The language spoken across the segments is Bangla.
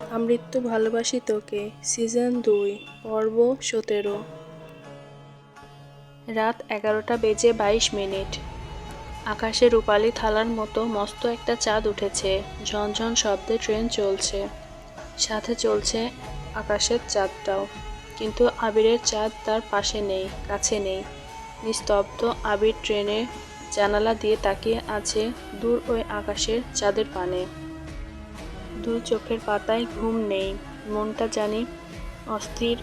আমৃত্যু ভালোবাসি তোকে, সিজন দুই, পর্ব সতেরো। রাত এগারোটা বেজে বাইশ মিনিট। আকাশে রূপালি থালার মতো মস্ত একটা চাঁদ উঠেছে, ঝনঝন শব্দে ট্রেন চলছে। সাথে চলছে আকাশের চাঁদটাও। কিন্তু আবিরের চাঁদ তার পাশে নেই, কাছে নেই। নিস্তব্ধ আবির ট্রেনে জানালা দিয়ে তাকিয়ে আছে দূর ওই আকাশের চাঁদের পানে। দুই চোখের পাতায় ঘুম নেই। মনটা জানি অস্থির,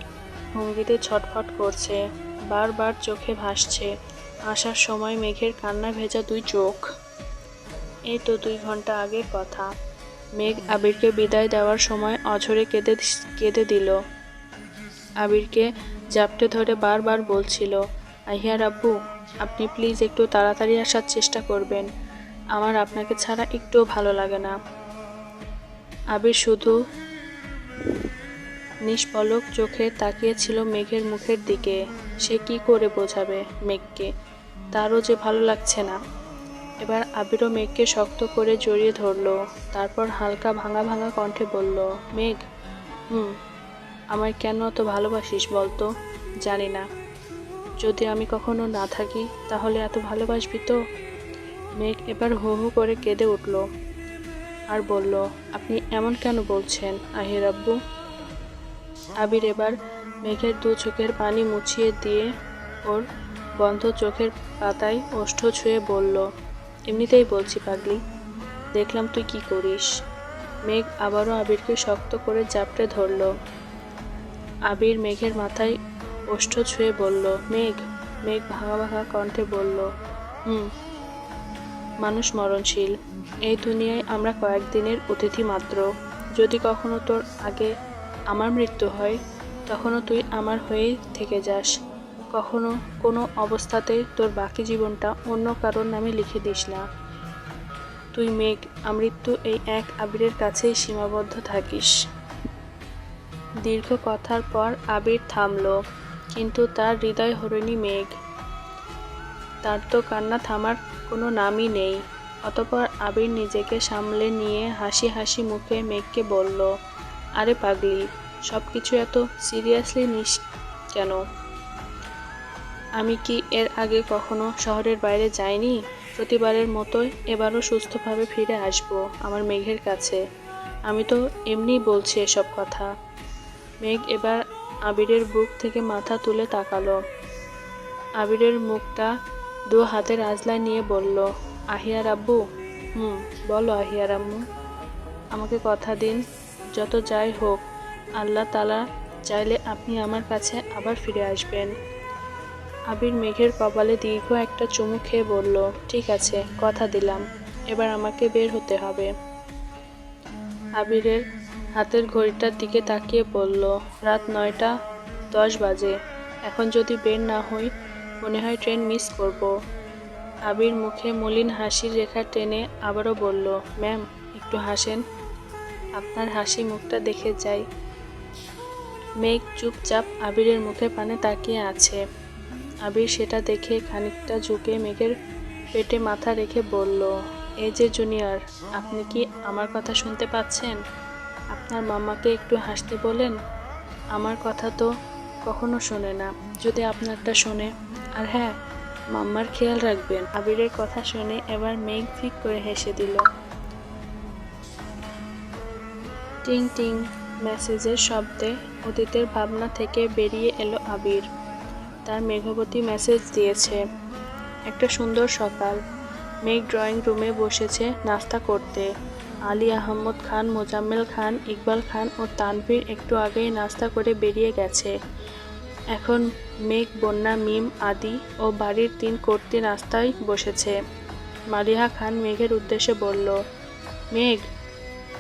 ভঙ্গিতে ছটফট করছে, বারবার চোখে ভাসছে। আসার সময় মেঘের কান্না ভেজা দুই চোখ। এই তো দুই ঘণ্টা আগের কথা। মেঘ আবিরকে বিদায় দেওয়ার সময় অঝরে কেঁদে কেঁদে দিল। আবিরকে জাপটে ধরে বারবার বলছিল, আহিয়ার আব্বু, আপনি প্লিজ একটু তাড়াতাড়ি আসার চেষ্টা করবেন। আমার আপনাকে ছাড়া একটুও ভালো লাগে না। আবির শুধু নিষ্পলক চোখে তাকিয়েছিল মেঘের মুখের দিকে। সে কি করে বোঝাবে মেঘকে? তারও যে ভালো লাগছে না। এবার আবিরও মেঘকে শক্ত করে জড়িয়ে ধরলো, তারপর হালকা ভাঙা ভাঙা কণ্ঠে বলল, মেঘ, হুম, আমায় কেন অত ভালোবাসিস বলতো? জানি না। যদি আমি কখনো না থাকি, তাহলে এত ভালোবাসবি তো? মেঘ এবার হু হু করে কেঁদে উঠল। আর বলল, আপনি এমন কেন বলছেন আহির আব্বু আবির এবার মেঘের দু চোখের পানি মুছিয়ে দিয়ে ওর বন্ধ চোখের পাতায় ওষ্ঠ ছুঁয়ে বলল, এমনিতেই বলছি পাগলি, দেখলাম তুই কি করিস। মেঘ আবারও আবিরকে শক্ত করে জাপটে ধরল। আবির মেঘের মাথায় ওষ্ঠ ছুঁয়ে বলল, মেঘ মেঘ ভাঙা ভাঙা কণ্ঠে বলল, হুম মানুষ মরণশীল। এই দুনিয়ায় আমরা কয়েকদিনের অতিথি মাত্র। যদি কখনো তোর আগে আমার মৃত্যু হয়, তখনও তুই আমার হয়েই থেকে যাস। কখনো কোনো অবস্থাতেই তোর বাকি জীবনটা অন্য কারোর নামে লিখে দিস না। তুই মেঘ, আমৃত্যু এই এক আবিরের কাছেই সীমাবদ্ধ থাকিস। দীর্ঘ কথার পর আবির থামল, কিন্তু তার হৃদয় হরণী মেঘ। তার তো কান্না থামার কোনো নামই নেই। অতপর আবির নিজেকে সামলে নিয়ে হাসি হাসি মুখে মেঘকে বলল, আরে পাগলি সব কিছু এত সিরিয়াসলি নিস কেন? আমি কি এর আগে কখনো শহরের বাইরে যাইনি? প্রতিবারের মতোই এবারও সুস্থভাবে ফিরে আসব আমার মেঘের কাছে। আমি তো এমনিই বলছি এসব কথা। মেঘ এবার আবিরের বুক থেকে মাথা তুলে তাকালো। আবিরের মুখটা দু হাতের আজলায় নিয়ে বলল, আহিয়ার আব্বু? হুম, বলো আহিয়ার আম্মু। আমাকে কথা দিন, যত যাই হোক, আল্লাহ তালা চাইলে আপনি আমার কাছে আবার ফিরে আসবেন। আবির মেঘের কপালে দীর্ঘ একটা চুমু খেয়ে বলল, ঠিক আছে, কথা দিলাম, এবার আমাকে বের হতে হবে। আবিরের হাতের ঘড়িটার দিকে তাকিয়ে বলল, রাত নয়টা দশ বাজে, এখন যদি বের না হই মনে হয় ট্রেন মিস করব। আবির মুখে মলিন হাসির রেখা টেনে আবারও বলল, ম্যাম, একটু হাসেন। আপনার হাসি মুখটা দেখে যাই। মেঘ চুপচাপ আবিরের মুখে পানে তাকিয়ে আছে। আবির সেটা দেখে খানিকটা ঝুঁকে মেঘের পেটে মাথা রেখে বলল, এই যে জুনিয়র, আপনি কি আমার কথা শুনতে পাচ্ছেন? আপনার মামাকে একটু হাসতে বলেন? আমার কথা তো কখনো শোনে না। যদি আপনারটা শোনে আর হ্যাঁ মাম্মার খেয়াল রাখবেন, আবিরের কথা শুনে এবার মেঘ ফিক করে হেসে দিল। টিং টিং, মেসেজের শব্দে অতীতের ভাবনা থেকে বেরিয়ে এলো আবির। তার মেঘবতী মেসেজ দিয়েছে, একটা সুন্দর সকাল। মেঘ ড্রয়িং রুমে বসেছে নাস্তা করতে। আলী আহমদ খান, মোজাম্মেল খান, ইকবাল খান ও তানভীর একটু আগেই নাস্তা করে বেরিয়ে গেছে। এখন মেঘ, বন্যা, মিম আদি ও বাড়ির তিন কর্তি রাস্তায় বসেছে। মালিহা খান মেঘের উদ্দেশ্যে বলল, মেঘ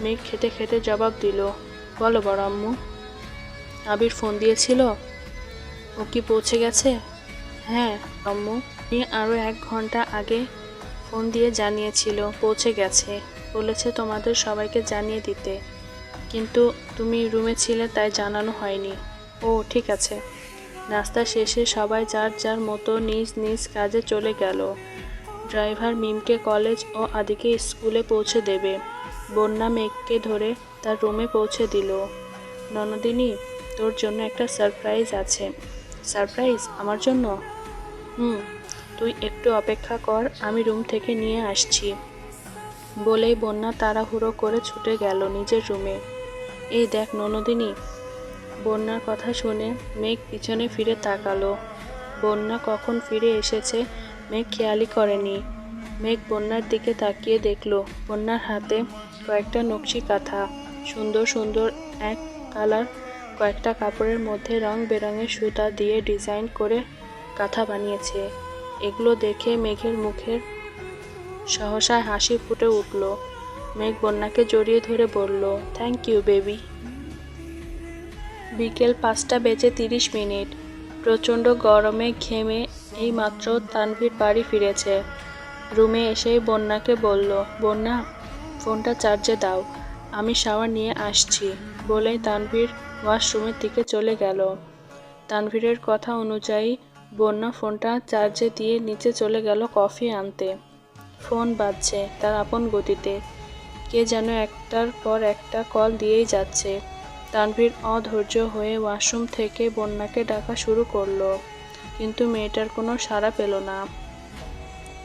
মেঘ খেতে খেতে জবাব দিল, বলো বড় আম্মু। আবির ফোন দিয়েছিল? ও কি পৌঁছে গেছে? হ্যাঁ আম্মু। উনি আরও এক ঘণ্টা আগে ফোন দিয়ে জানিয়েছিল, পৌঁছে গেছে। বলেছে তোমাদের সবাইকে জানিয়ে দিতে। কিন্তু তুমি রুমে ছিলে, তাই জানানো হয়নি। ও, ঠিক আছে। নাস্তা শেষে সবাই যার যার মতো নিজ নিজ কাজে চলে গেল। ড্রাইভার মিমকে কলেজ ও আদিকে স্কুলে পৌঁছে দেবে। বন্যা মেঘকে ধরে তার রুমে পৌঁছে দিল। ননদিনী, তোর জন্য একটা সারপ্রাইজ আছে। সারপ্রাইজ? আমার জন্য? হুম, তুই একটু অপেক্ষা কর, আমি রুম থেকে নিয়ে আসছি। বলেই বন্যা তাড়াহুড়ো করে ছুটে গেল নিজের রুমে। এই দেখ ননদিনী বন্যার কথা শুনে মেঘ পিছনে ফিরে তাকালো। বন্যা কখন ফিরে এসেছে মেঘ খেয়ালই করেনি। মেঘ বন্যার দিকে তাকিয়ে দেখল, বন্যার হাতে কয়েকটা নকশি কাঁথা, সুন্দর সুন্দর এক কালার কয়েকটা কাপড়ের মধ্যে রং বেরঙের সুতা দিয়ে ডিজাইন করে কাঁথা বানিয়েছে। এগুলো দেখে মেঘের মুখের সহসায় হাসি ফুটে উঠল। মেঘ বন্যাকে জড়িয়ে ধরে বলল থ্যাংক ইউ বেবি বিকেল পাঁচটা বেজে তিরিশ মিনিট। প্রচণ্ড গরমে ঘেমে এই মাত্র তানভীর বাড়ি ফিরেছে। রুমে এসেই বন্যাকে বলল, বন্যা, ফোনটা চার্জে দাও। আমি শাওয়ার নিয়ে আসছি। বলেই তানভীর ওয়াশরুমের দিকে চলে গেল। তানভীরের কথা অনুযায়ী বন্যা ফোনটা চার্জে দিয়ে নিচে চলে গেল কফি আনতে। ফোন বাজছে তার আপন গতিতে। কে যেন একটার পর একটা কল দিয়েই যাচ্ছে। তানভীর অধৈর্য হয়ে ওয়াশরুম থেকে বন্যাকে ডাকা শুরু করল, কিন্তু মেয়েটার কোনো সাড়া পেল না।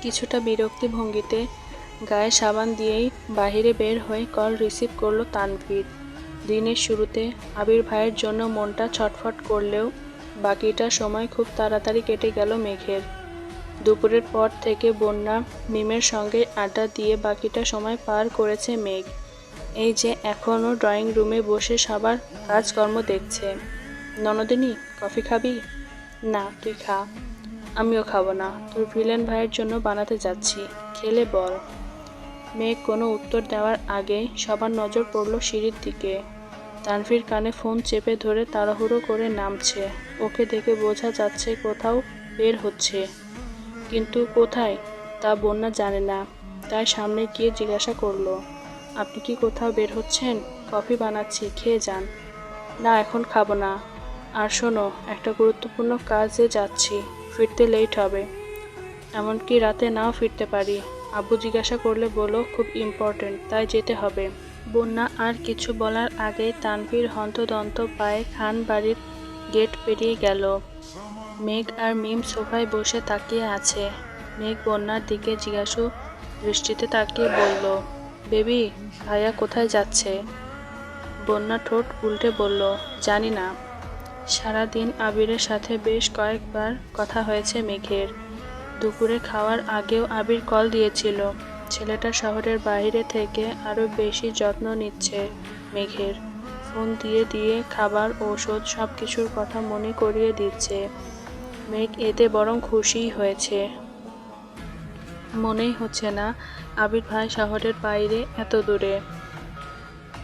কিছুটা বিরক্তি ভঙ্গিতে গায়ে সাবান দিয়েই বাহিরে বের হয়ে কল রিসিভ করল তানভীর। দিনের শুরুতে আবির ভাইয়ের জন্য মনটা ছটফট করলেও বাকিটা সময় খুব তাড়াতাড়ি কেটে গেল মেঘের। দুপুরের পর থেকে বন্যা মিমের সঙ্গে আড্ডা দিয়ে বাকিটা সময় পার করেছে মেঘ। এই যে এখনও ড্রয়িং রুমে বসে সবার কাজকর্ম দেখছে। ননদিনী, কফি খাবি? না, তুই খা। আমিও খাব না। তোর ভিলেন ভাইয়ের জন্য বানাতে যাচ্ছি। খেলে বল। মেয়ে কোনো উত্তর দেওয়ার আগে সবার নজর পড়ল সিঁড়ির দিকে। তানভীর কানে ফোন চেপে ধরে তাড়াহুড়ো করে নামছে। ওকে দেখে বোঝা যাচ্ছে কোথাও বের হচ্ছে। কিন্তু কোথায় তা বন্যা জানে না। তাই সামনে গিয়ে জিজ্ঞাসা করল আপনি কি কোথাও বের হচ্ছেন? কফি বানাচ্ছি, খেয়ে যান। না, এখন খাব না। আর শোনো, একটা গুরুত্বপূর্ণ কাজে যাচ্ছি। ফিরতে লেট হবে। এমনকি রাতে নাও ফিরতে পারি। আব্বু জিজ্ঞাসা করলে বলো, খুব ইম্পর্টেন্ট তাই যেতে হবে। বন্যা আর কিছু বলার আগেই তানভীর হন্তদন্ত পায়ে খান বাড়ির গেট পেরিয়ে গেল। মেঘ আর মিম সোফায় বসে তাকিয়ে আছে। মেঘ বন্যার দিকে জিজ্ঞাসু দৃষ্টিতে তাকিয়ে বলল বেবি, ভাইয়া কোথায় যাচ্ছে? বন্যা ঠোঁট উল্টে বলল, জানি না। সারাদিন আবিরের সাথে বেশ কয়েকবার কথা হয়েছে মেঘের। দুপুরে খাওয়ার আগেও আবির কল দিয়েছিল। ছেলেটা শহরের বাইরে থেকে আরও বেশি যত্ন নিচ্ছে মেঘের। ফোন দিয়ে দিয়ে খাবার, ঔষধ সব কিছুর কথা মনে করিয়ে দিচ্ছে। মেঘ এতে বরং খুশিই হয়েছে। মনেই হচ্ছে না। আবির ভাই শহরের বাইরে এত দূরে।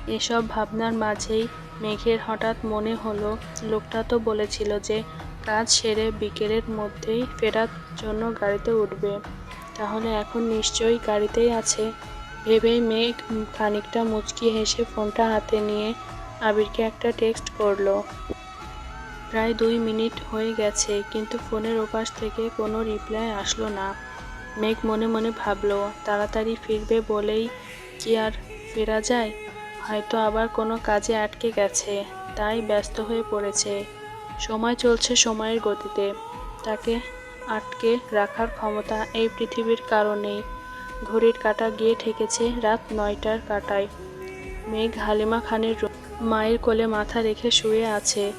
এসব ভাবনার মাঝেই মেঘের হঠাৎ মনে হলো, লোকটা তো বলেছিল যে কাজ সেরে বিকেলের মধ্যেই ফেরার জন্য গাড়িতে উঠবে। তাহলে এখন নিশ্চয়ই গাড়িতেই আছে। ভেবেই মেঘ খানিকটা মুচকি হেসে ফোনটা হাতে নিয়ে আবিরকে একটা টেক্সট করল। প্রায় দুই মিনিট হয়ে গেছে, কিন্তু ফোনের ওপাশ থেকে কোনো রিপ্লাই আসলো না। মেঘ মনে মনে ভাবলো, তাড়াতাড়ি ফিরবে বলেই কি আর ফেরা যায়? হয়তো আবার কোনো কাজে আটকে গেছে, তাই ব্যস্ত হয়ে পড়েছে। সময় চলছে সময়ের গতিতে। তাকে আটকে রাখার ক্ষমতা এই পৃথিবীর কারণেই। ঘড়ির কাটা গিয়ে ঠেকেছে রাত নয়টার কাটায়। মেঘ হালিমা খানের মায়ের কোলে মাথা রেখে শুয়ে আছে।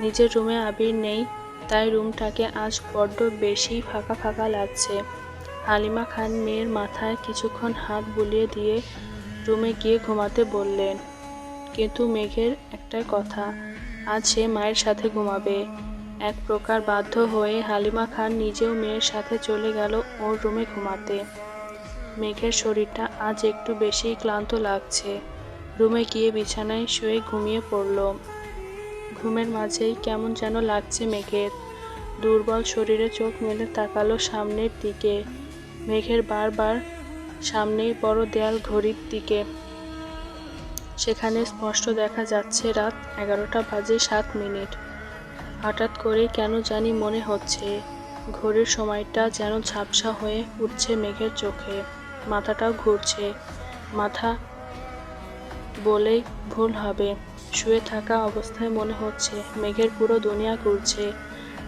নিজের রুমে আবির নেই, তাই রুমটাকে আজ বড্ড বেশি ফাঁকা ফাঁকা লাগছে। হালিমা খান মেয়ের মাথায় কিছুক্ষণ হাত বুলিয়ে দিয়ে রুমে গিয়ে ঘুমাতে বললেন, কিন্তু মেঘের একটাই কথা, আজ সে মায়ের সাথে ঘুমাবে। এক প্রকার বাধ্য হয়ে হালিমা খান নিজেও মেয়ের সাথে চলে গেল ওর রুমে ঘুমাতে। মেঘের শরীরটা আজ একটু বেশি ক্লান্ত লাগছে। রুমে গিয়ে বিছানায় শুয়ে ঘুমিয়ে পড়ল। ঘুমের মাঝেই কেমন যেন লাগছে মেঘের। দুর্বল শরীরে চোখ মেলে তাকালো সামনের দিকে। মেঘের বারবার সামনেই বড় দেয়াল ঘড়ির দিকে। সেখানে স্পষ্ট দেখা যাচ্ছে রাত এগারোটা বাজে সাত মিনিট। হঠাৎ করে কেন জানি মনে হচ্ছে, ঘড়ির সময়টা যেন ঝাপসা হয়ে উঠছে মেঘের চোখে। মাথাটাও ঘুরছে। মাথা বলেই ভুল হবে। শুয়ে থাকা অবস্থায় মনে হচ্ছে মেঘের পুরো দুনিয়া ঘুরছে।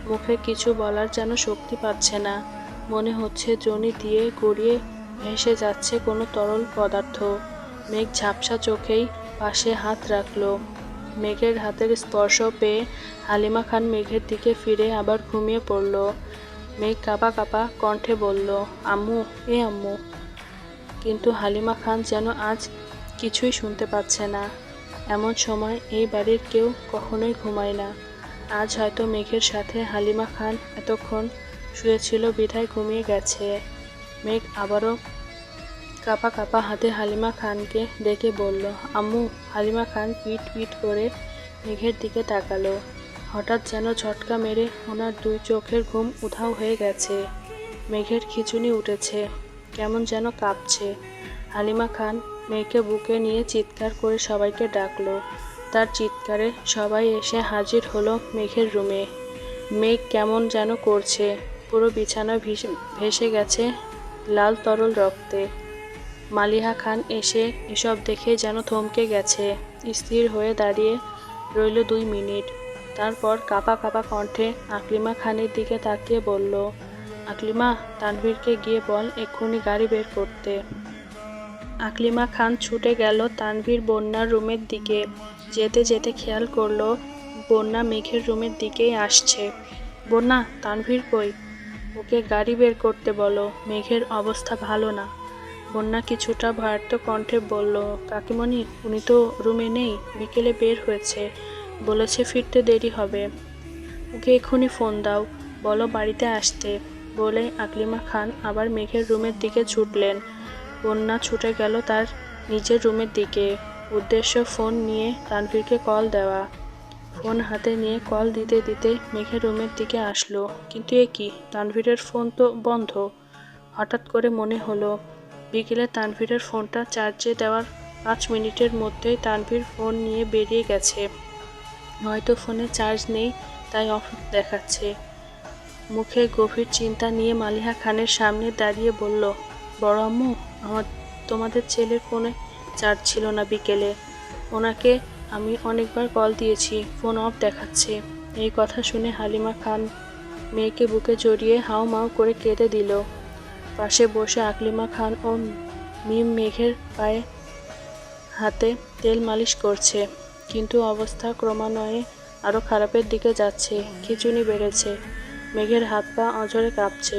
মুখে কিছু বলার যেন শক্তি পাচ্ছে না। মনে হচ্ছে জনি দিয়ে গড়িয়ে ভেসে যাচ্ছে কোনো তরল পদার্থ। মেঘ ঝাপসা চোখেই পাশে হাত রাখল। মেঘের হাতের স্পর্শ পেয়ে হালিমা খান মেঘের দিকে ফিরে আবার ঘুমিয়ে পড়ল। মেঘ কাঁপা কাঁপা কণ্ঠে বলল, আম্মু, এ আম্মু। কিন্তু হালিমা খান যেন আজ কিছুই শুনতে পাচ্ছে না। এমন সময় এই বাড়ির কেউ কখনোই ঘুমায় না। আজ হয়তো মেঘের সাথে হালিমা খান এতক্ষণ শুয়েছিল, বিধায় ঘুমিয়ে গেছে। মেঘ আবারও কাপা কাপা হাতে হালিমা খানকে ডেকে বলল, আম্মু, হালিমা খান পিট পিট করে মেঘের দিকে তাকালো। হঠাৎ যেন ঝটকা মেরে ওনার দুই চোখের ঘুম উধাও হয়ে গেছে। মেঘের খিচুনি উঠেছে, কেমন যেন কাঁপছে। হালিমা খান মেয়েকে বুকে নিয়ে চিৎকার করে সবাইকে ডাকলো। তার চিৎকারে সবাই এসে হাজির হলো মেঘের রুমে। মেঘ কেমন যেন করছে। পুরো বিছানা ভিসে- গেছে লাল তরল রক্তে। মালিহা খান এসে এসব দেখে যেন থমকে গেছে। স্থির হয়ে দাঁড়িয়ে রইল দুই মিনিট। তারপর কাপা কাপা কণ্ঠে আকলিমা খানের দিকে তাকিয়ে বলল, আকলিমা, তানভীরকে গিয়ে বল এক্ষুনি গাড়ি বের করতে। আকলিমা খান ছুটে গেল তানভীর বন্যার রুমের দিকে। যেতে যেতে খেয়াল করল, বন্যা মেঘের রুমের দিকেই আসছে। বন্যা, তানভীর কই? ওকে গাড়ি বের করতে বলো, মেঘের অবস্থা ভালো না। বন্যা কিছুটা ভয়ার্থ কণ্ঠে বলল, কাকিমণি, উনি তো রুমে নেই, বিকেলে বের হয়েছে। বলেছে ফিরতে দেরি হবে। ওকে এক্ষুনি ফোন দাও, বলো বাড়িতে আসতে। বলে আকলিমা খান আবার মেঘের রুমের দিকে ছুটলেন। বন্যা ছুটে গেল তার নিজের রুমের দিকে। উদ্দেশ্য ফোন নিয়ে তানভীরকে কল দেওয়া। ফোন হাতে নিয়ে কল দিতে দিতে মেঘের রুমের দিকে আসলো। কিন্তু এ কি? তানভীরের ফোন তো বন্ধ। হঠাৎ করে মনে হলো, বিকেলে তানভীরের ফোনটা চার্জে দেওয়ার পাঁচ মিনিটের মধ্যেই তানভীর ফোন নিয়ে বেরিয়ে গেছে। হয়তো ফোনে চার্জ নেই, তাই অফ দেখাচ্ছে। মুখে গভীর চিন্তা নিয়ে মালিহা খানের সামনে দাঁড়িয়ে বলল, বড় আম্মু, আমার তোমাদের ছেলের ফোনে চার্জ ছিল না বিকেলে। ওনাকে আমি অনেকবার কল দিয়েছি, ফোন অফ দেখাচ্ছে। এই কথা শুনে হালিমা খান মেয়েকে বুকে জড়িয়ে হাও মাও করে কেঁদে দিল। পাশে বসে আকলিমা খান ও মিম মেঘের পায়ে হাতে তেল মালিশ করছে, কিন্তু অবস্থা ক্রমান্বয়ে আরও খারাপের দিকে যাচ্ছে, খিচুনি বেড়েছে, মেঘের হাত পা অঝরে কাঁপছে।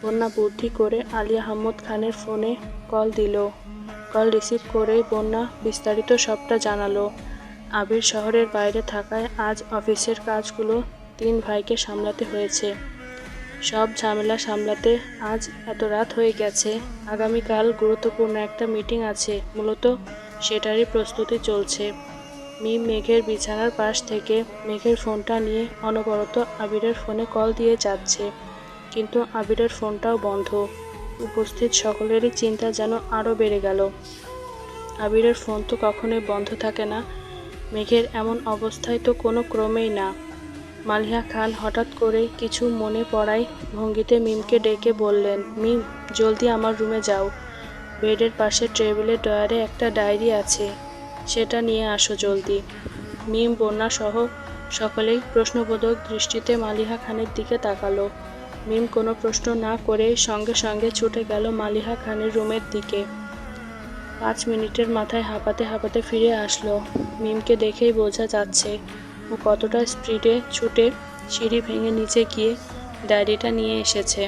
বন্যা বুদ্ধি করে আলিয়া আহমদ খানের ফোনে কল দিল। কল রিসিভ করেই বন্যা বিস্তারিত সবটা জানালো। আবির শহরের বাইরে থাকায় আজ অফিসের কাজগুলো তিন ভাইকে সামলাতে হয়েছে। সব ঝামেলা সামলাতে আজ এত রাত হয়ে গেছে, আগামীকাল গুরুত্বপূর্ণ একটা মিটিং আছে, মূলত সেটারই প্রস্তুতি চলছে। মি মেঘের বিছানার পাশ থেকে মেঘের ফোনটা নিয়ে অনবরত আবিরের ফোনে কল দিয়ে যাচ্ছে, কিন্তু আবিরের ফোনটাও বন্ধ। উপস্থিত সকলেরই চিন্তা যেন আরও বেড়ে গেল। আবিরের ফোন তো কখনোই বন্ধ থাকে না। মেঘের এমন অবস্থায় তো কোনো ক্রমেই না। মালিহা খান হঠাৎ করে কিছু মনে পড়ায় ভঙ্গিতে মিমকে ডেকে বললেন, মিম, জলদি আমার রুমে যাও। বেডের পাশে টেবিলের ডয়ারে একটা ডায়েরি আছে। সেটা নিয়ে আসো জলদি। মিম, বন্যাসহ সকলেই প্রশ্নবোধক দৃষ্টিতে মালিহা খানের দিকে তাকালো। মিম কোনো প্রশ্ন না করে সঙ্গে সঙ্গে ছুটে গেল মালিহা খানের রুমের দিকে। পাঁচ মিনিটের মাথায় হাঁপাতে হাঁপাতে ফিরে আসলো। মিমকে দেখেই বোঝা যাচ্ছে ও কতটা স্পিডে ছুটে সিঁড়ি ভেঙে নিচে গিয়ে ডায়েরিটা নিয়ে এসেছে।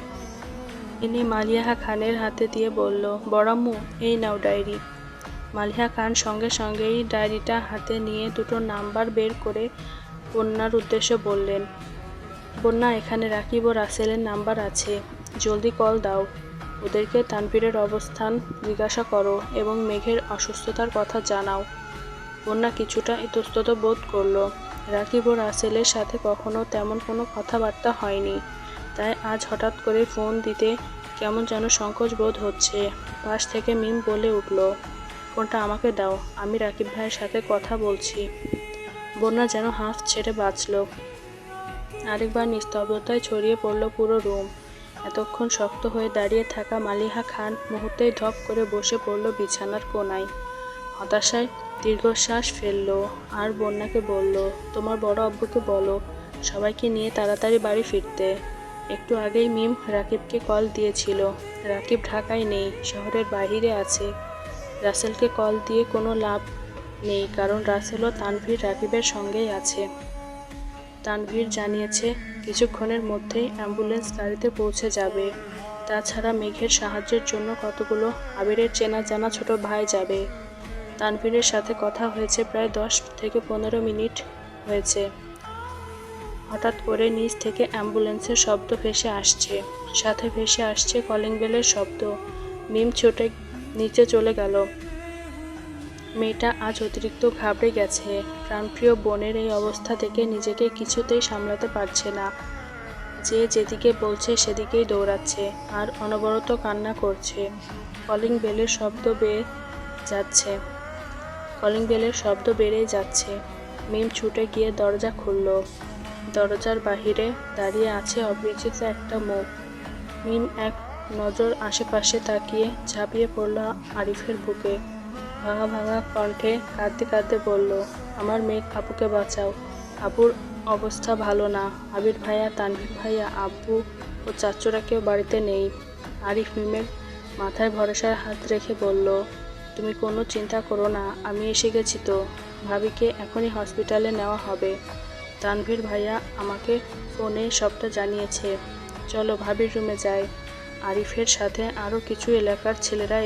ইনি মালিহা খানের হাতে দিয়ে বলল, বড়াম্মু, এই নাও ডায়েরি। মালিহা খান সঙ্গে সঙ্গেই ডায়েরিটা হাতে নিয়ে দুটো নাম্বার বের করে বন্যার উদ্দেশ্যে বললেন বন্যা, এখানে রাকিব ও রাসেলের নাম্বার আছে। জলদি কল দাও। ওদেরকে তানভীরের অবস্থান জিজ্ঞাসা করো এবং মেঘের অসুস্থতার কথা জানাও। বন্যা কিছুটা ইতস্তত বোধ করল। রাকিব ও রাসেলের সাথে কখনো তেমন কোনো কথাবার্তা হয়নি। তাই আজ হঠাৎ করে ফোন দিতে কেমন যেন সংকোচ বোধ হচ্ছে। পাশ থেকে মিম বলে উঠল, ফোনটা আমাকে দাও। আমি রাকিব ভাইয়ের সাথে কথা বলছি। বন্যা যেন হাফ ছেড়ে বাঁচল। আরেকবার নিস্তব্ধতায় ছড়িয়ে পড়ল পুরো রুম। এতক্ষণ শক্ত হয়ে দাঁড়িয়ে থাকা মালিহা খান মুহূর্তেই ধপ করে বসে পড়ল বিছানার কোনায়। হতাশায় দীর্ঘশ্বাস ফেলল আর বন্যাকে বলল, তোমার বড় আব্বুকে বলো, সবাইকে নিয়ে তাড়াতাড়ি বাড়ি ফিরতে। একটু আগেই মিম রাকিবকে কল দিয়েছিল। রাকিব ঢাকায় নেই, শহরের বাইরে আছে। রাসেলকে কল দিয়ে কোনো লাভ নেই, কারণ রাসেলও তানভীর রাকিবের সঙ্গেই আছে। তানভীর জানিয়েছে, কিছুক্ষণের মধ্যেই অ্যাম্বুলেন্স গাড়িতে পৌঁছে যাবে। তাছাড়া মেঘের সাহায্যের জন্য কতগুলো আবিরের চেনা জানা ছোট ভাই যাবে। তানভীরের সাথে কথা হয়েছে প্রায় দশ থেকে পনেরো মিনিট হয়েছে। হঠাৎ করে নিচ থেকে অ্যাম্বুলেন্সের শব্দ ভেসে আসছে। সাথে ভেসে আসছে কলিং বেলের শব্দ। মিম ছুটে নিচে চলে গেল। মেয়েটা আজ অতিরিক্ত ঘাবড়ে গেছে। প্রাণপ্রিয় বোনের এই অবস্থা থেকে নিজেকে কিছুতেই সামলাতে পারছে না। যে যেদিকে বলছে সেদিকেই দৌড়াচ্ছে, আর অনবরত কান্না করছে। কলিং বেলের শব্দ বেয়ে যাচ্ছে। কলিং বেলের শব্দ বেড়েই যাচ্ছে। মিম ছুটে গিয়ে দরজা খুলল। দরজার বাহিরে দাঁড়িয়ে আছে অপরিচিত একটা মুখ। মিম এক নজর আশেপাশে তাকিয়ে ঝাঁপিয়ে পড়ল আরিফের বুকে। ভাঙা ভাঙা কণ্ঠে কাঁদতে কাঁদতে বলল, আমার মেয়ে আপুকে বাঁচাও। আপুর অবস্থা ভালো না। আবির ভাইয়া, তানভীর ভাইয়া, আব্বু ও চাচুরা কেউ বাড়িতে নেই। আরিফ মিমের মাথায় ভরসার হাত রেখে বলল, তুমি কোনো চিন্তা করো না, আমি এসে গেছি তো। ভাবিকে এখনই হসপিটালে নেওয়া হবে। তানভীর ভাইয়া আমাকে ফোনে সবটা জানিয়েছে। চলো ভাবির রুমে যাই। আরিফের সাথে আরও কিছু এলাকার ছেলেরা